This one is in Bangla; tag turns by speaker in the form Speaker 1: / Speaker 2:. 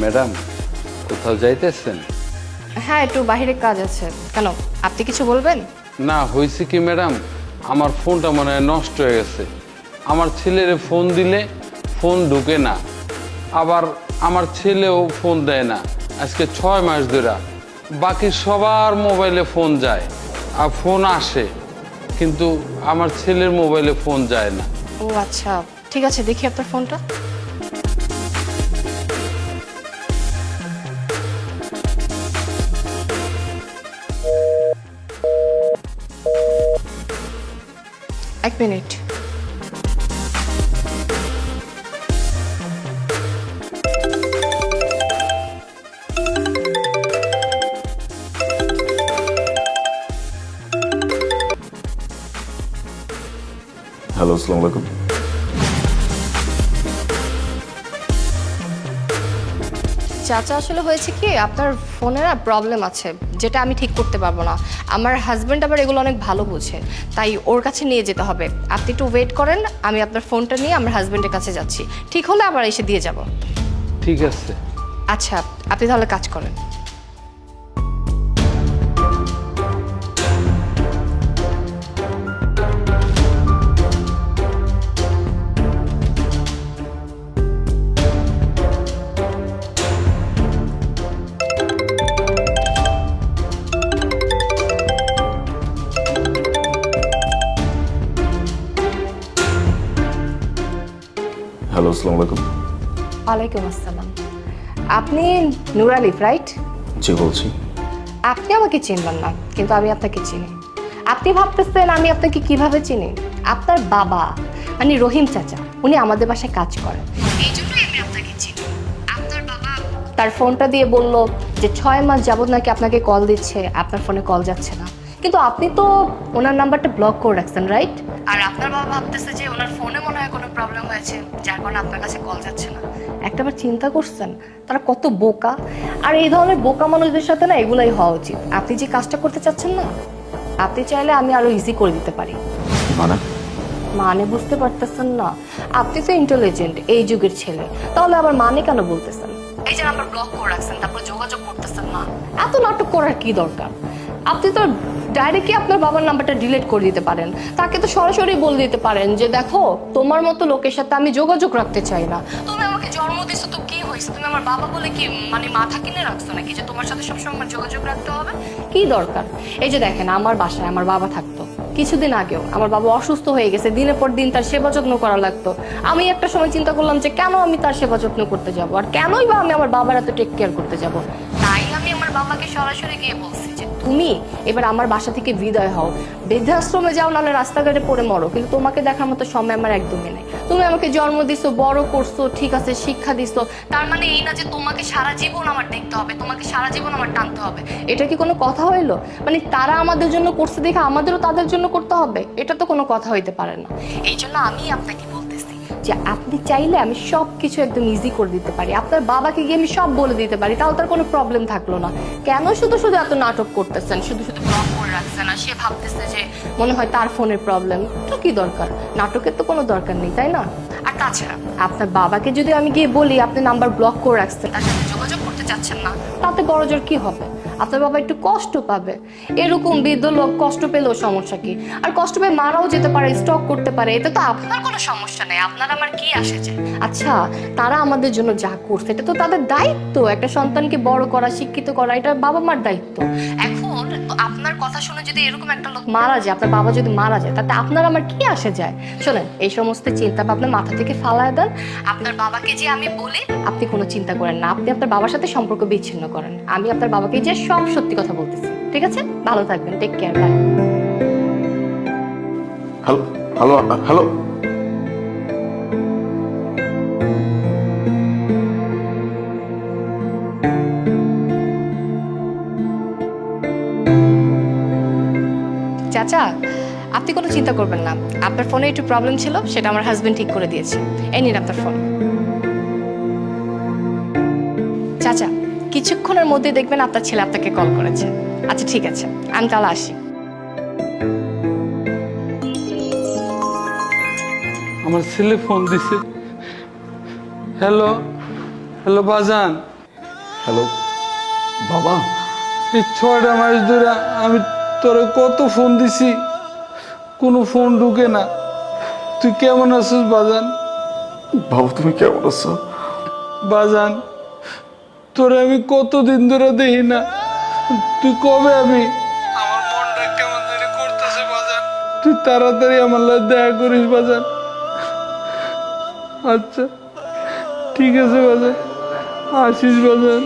Speaker 1: ম্যাডাম কোথাও যাইতেছেন?
Speaker 2: হ্যাঁ একটু বাইরে কাজ আছে। কেন আপনি কিছু বলবেন?
Speaker 1: না হয়েছে কি ম্যাডাম আমার ফোনটা মনে হয় নষ্ট হয়ে গেছে। আমার ছেলের ফোন দিলে ফোন ঢুকে না। আবার আমার ছেলেও ফোন দেয় না। আজকে ছয় মাস ধরে বাকি সবার মোবাইলে ফোন যায় আর ফোন আসে কিন্তু আমার ছেলের মোবাইলে ফোন যায় না।
Speaker 2: ও আচ্ছা ঠিক আছে দেখি আপনার ফোনটা। এক মিনিট।
Speaker 3: হ্যালো আসসালামু আলাইকুম
Speaker 2: চাচা আসলে হয়েছে কি আপনার ফোনে না প্রবলেম আছে যেটা আমি ঠিক করতে পারব না। আমার হাজব্যান্ড আবার এগুলো অনেক ভালো বোঝে তাই ওর কাছে নিয়ে যেতে হবে। আপনি একটু ওয়েট করেন আমি আপনার ফোনটা নিয়ে আমার হাজব্যান্ডের কাছে যাচ্ছি। ঠিক হলে আবার এসে দিয়ে যাব।
Speaker 1: ঠিক আছে।
Speaker 2: আচ্ছা আপনি তাহলে কাজ করেন।
Speaker 3: হ্যালো আসসালামু আলাইকুম
Speaker 2: ওয়ালাইকুম আসসালাম। আপনি নুর আলিফ রাইট
Speaker 3: জি বলছি।
Speaker 2: আপনি আমাকে চিনবেন না কিন্তু আমি আপনাকে চিনি। আপনি ভাবতেছেন আমি আপনাকে কীভাবে চিনি? আপনার বাবা মানে রহিম চাচা উনি আমাদের বাসায় কাজ করেন। এই জন্যই আমি আপনাকে চিনি। আপনার বাবা তার ফোনটা দিয়ে বলল যে ছয় মাস যাবত নাকি আপনাকে কল দিচ্ছে আপনার ফোনে কল যাচ্ছে না। কিন্তু আপনি তো ওনার নাম্বারটা ব্লক করে রাখছেন রাইট আর আপনার বাবা ভাবতেছে যে ওনার ফোনে মনে হয় কোনো প্রবলেম হয়েছে যার কারণে আপনার কাছে কল যাচ্ছে না। একটাবার চিন্তা করছেন? তারা কত বোকা? আর এই ধরনের বোকা মানুষদের সাথে না এগুলাই হওয়া উচিত। আপনি যে কাজটা করতে চাচ্ছেন না আপনি চাইলে আমি আরও ইজি করে দিতে পারি।
Speaker 3: মানে?
Speaker 2: মানে বুঝতে পারতেছেন না। আপনি তো ইন্টেলিজেন্ট এই যুগের ছেলে। তাহলে আবার মানে কেন বলতেছেন? এই যে নাম্বার ব্লক করে রাখছেন তারপর যোগাযোগ করতেছেন না। এত নাটক করার কি দরকার? আপনি তো ডাইরেক্টলি আপনার বাবার নাম্বারটা ডিলিট করে দিতে পারেন। তাকে তো সরাসরি বলে দিতে পারেন যে, দেখো, তোমার মতো লোকের সাথে আমি যোগাযোগ রাখতে চাই না। তুমি আমাকে জন্ম দিছো, তো কি হয়েছে? তুমি আমার বাবা বলে কি মানে মাথা কিনে রাখছো নাকি যে তোমার সাথে সবসময় আমার যোগাযোগ রাখতে হবে? কি দরকার? এই যে দেখেন, আমার বাসায় আমার বাবা থাকতো। কিছুদিন আগেও আমার বাবা অসুস্থ হয়ে গেছে, দিনের পর দিন তার সেবা যত্ন করা লাগতো। আমি একটা সময় চিন্তা করলাম যে, কেন আমি তার সেবা যত্ন করতে যাব? আর কেনই বা আমি আমার বাবার এত টেক কেয়ার করতে যাব? তাই আমি আমার বাবাকে সরাসরি গিয়ে বলছি তুমি এবার আমার বাসা থেকে বিদায় হও। বৃদ্ধাশ্রমে যাও, নাহলে রাস্তাঘাটে পড়ে মরো। কিন্তু তোমাকে দেখার মতো সময় আমার একদমই নেই। তুমি আমাকে জন্ম দিছো, বড় করছ, ঠিক আছে, শিক্ষা দিছো। তার মানে এই না যে তোমাকে সারা জীবন আমার দেখতে হবে, তোমাকে সারা জীবন আমার টানতে হবে। এটা কি কোনো কথা হইল? মানে তারা আমাদের জন্য করছে দেখে আমাদেরও তাদের জন্য করতে হবে? এটা তো কোনো কথা হইতে পারে না। এই জন্য আমি আপনাকে যে আপনি চাইলে আমি সব কিছু একদম ইজি করে দিতে পারি। আপনার বাবাকে গিয়ে আমি সব বলে দিতে পারি, তাহলে তার কোনো প্রবলেম থাকল না। কেন শুধু শুধু এত নাটক করতেছেন? শুধু শুধু ব্লক করে রাখছেন আর সে ভাবতেছে যে মনে হয় তার ফোনের প্রবলেম তো কি দরকার? নাটকের তো কোনো দরকার নেই, তাই না? আর তাছাড়া, আপনার বাবাকে যদি আমি গিয়ে বলি, আপনি নাম্বার ব্লক করে রাখছেন, তার সাথে যোগাযোগ করতে চাচ্ছেন না, তাতে বড় জোর কি হবে? আপনার বাবা একটু কষ্ট পাবে। এরকম বৃদ্ধ লোক কষ্ট পেলেও সমস্যা কি? আর কষ্ট পেয়ে মারাও যেতে পারে স্টক করতে পারে এতে তো আপনার কোনো সমস্যা নেই আপনার আমার কি আসে যায় আচ্ছা তারা আমাদের জন্য যা করছে এটা তো তাদের দায়িত্ব। একটা সন্তানকে বড় করা শিক্ষিত করা এটা বাবা মার দায়িত্ব। এখন আপনার কথা শুনে যদি এরকম একটা লোক মারা যায় আপনার বাবা যদি মারা যায় তাতে আপনার আমার কি আসে যায়? শোনেন এই সমস্ত চিন্তা ভাবনা মাথা থেকে ফালায় দেন। আপনার বাবাকে যে আমি বলি? আপনি কোনো চিন্তা করেন না আপনি আপনার বাবার সাথে সম্পর্ক বিচ্ছিন্ন করেন। আমি আপনার বাবাকে যে সব সত্যি কথা বলতেছি ঠিক আছে? ভালো থাকবেন take care bye
Speaker 3: hello hello hello
Speaker 2: চাচা আপনি কোনো চিন্তা করবেন না। আপনার ফোনে একটু প্রবলেম ছিল সেটা আমার হাজবেন্ড ঠিক করে দিয়েছে। এই নিন আপনার ফোন চাচা কিছুক্ষণের মধ্যে দেখবেন আপনার ছেলে আপনাকে কল করেছে। আচ্ছা ঠিক আছে। আমি তাহলে আসি।
Speaker 1: আমার ছেলে ফোন দিছে। হ্যালো হ্যালো বাজান?
Speaker 3: হ্যালো বাবা?
Speaker 1: এই ছয়টা মাস ধরে আমি তোরে কত ফোন দিছি? কোনো ফোন ঢুকে না। তুই কেমন আছিস বাজান?
Speaker 3: বাবা তুমি কেমন আছো?
Speaker 1: বাজান তোরে আমি কতদিন ধরে দেখি না। তুই কবে আমি? আমার মনটা কেমন জানি করতেছে বাজান। তুই তাড়াতাড়ি আমার লাগে দেখা করিস বাজান। আচ্ছা ঠিক আছে বাজান। আসিস বাজান।